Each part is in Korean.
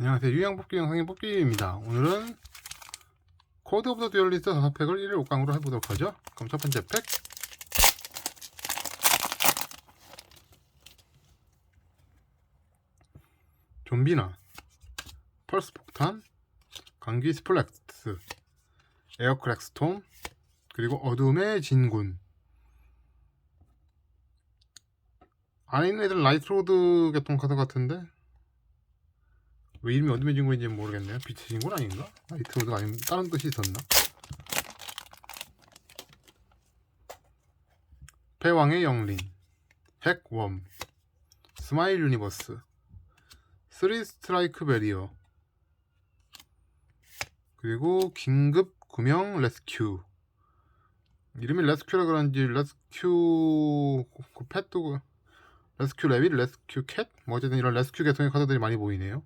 안녕하세요. 뽑기 영상의 뽑기입니다. 오늘은 코드 오브 더 듀얼리스트 5팩을 1일 5강으로 해보도록 하죠. 그럼 첫 번째 팩. 좀비나, 펄스 폭탄, 감기 스플렉스, 에어크랙 스톰, 그리고 어둠의 진군. 안에 있는 애들 라이트로드 개통 카드 같은데 왜 이름이 어둠의 진군인지 모르겠네요. 빛의 진군 아닌가? 라이트로드가 아니면 다른 뜻이 있었나? 패왕의 영린, 핵웜, 스마일 유니버스, 쓰리 스트라이크 베리어, 그리고 긴급 구명 레스큐. 이름이 레스큐라 그런지 레스큐 그 펫도 레스큐 레빗, 레스큐 캣? 뭐 어쨌든 이런 레스큐 계통의 카드들이 많이 보이네요.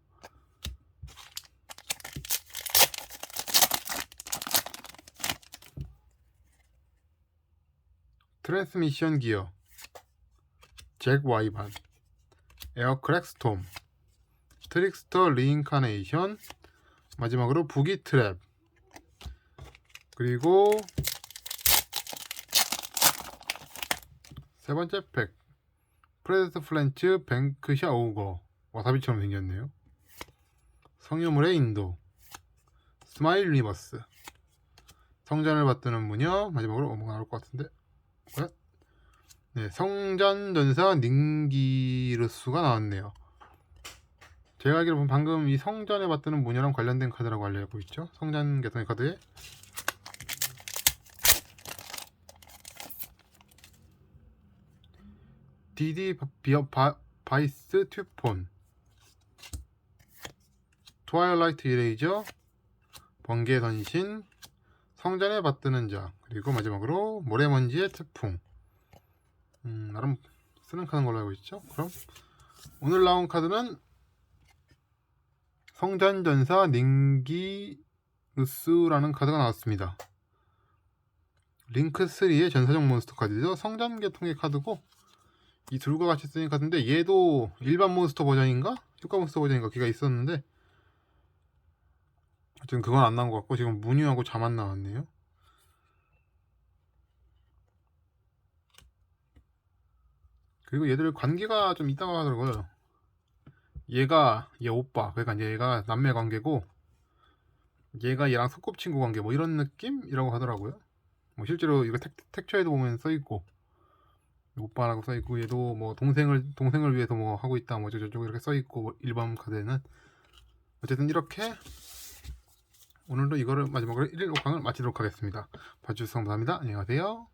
트랜스미션 기어, 잭 와이반, 에어크랙 스톰, 트릭스터 리인카네이션, 마지막으로 부기 트랩, 그리고 세 번째 팩, 프레데터 플랜츠 뱅크샤 오거. 와사비처럼 생겼네요. 성유물의 인도. 스마일 유니버스. 성전을 받드는 무녀. 마지막으로 어머가 나올 것 같은데? 네 성전 전사 닝기르스가 나왔네요. 제가 알기로 보면 방금 이 성전에 받드는 무녀랑 관련된 카드라고 알려고 있죠. 성전 계통의 카드에 디디 비어 바, 바이스 튜폰 트와일라이트 이레이저 번개 선신 성전에 받드는 자 그리고 마지막으로 모래먼지의 태풍. 음, 나름 쓰는 카드인 걸로 알고 있죠? 그럼 오늘 나온 카드는 성전전사 닝기루스라는 카드가 나왔습니다. 링크 3의 전사적 몬스터 카드죠. 성전 계통의 카드고 이 둘과 같이 쓰는 카드인데 얘도 일반 몬스터 버전인가? 효과 몬스터 버전인가? 걔가 있었는데 하여튼 그건 안 나온 것 같고 지금 무늬하고 자만 나왔네요. 그리고 얘들 관계가 좀 있다고 하더라고요. 얘가 얘 오빠 그러니까 얘가 남매 관계고 얘가 얘랑 소꿉친구 관계 뭐 이런 느낌이라고 하더라고요. 뭐 실제로 이거 택, 택처에도 보면 써 있고 오빠라고 써 있고 얘도 뭐 동생을 동생을 위해서 뭐 하고 있다 뭐 저저저 이렇게 써 있고 뭐 일반 카드에는. 어쨌든 이렇게 오늘도 이거를 마지막으로 1일 5강을 마치도록 하겠습니다. 봐주셔서 감사합니다. 안녕히 가세요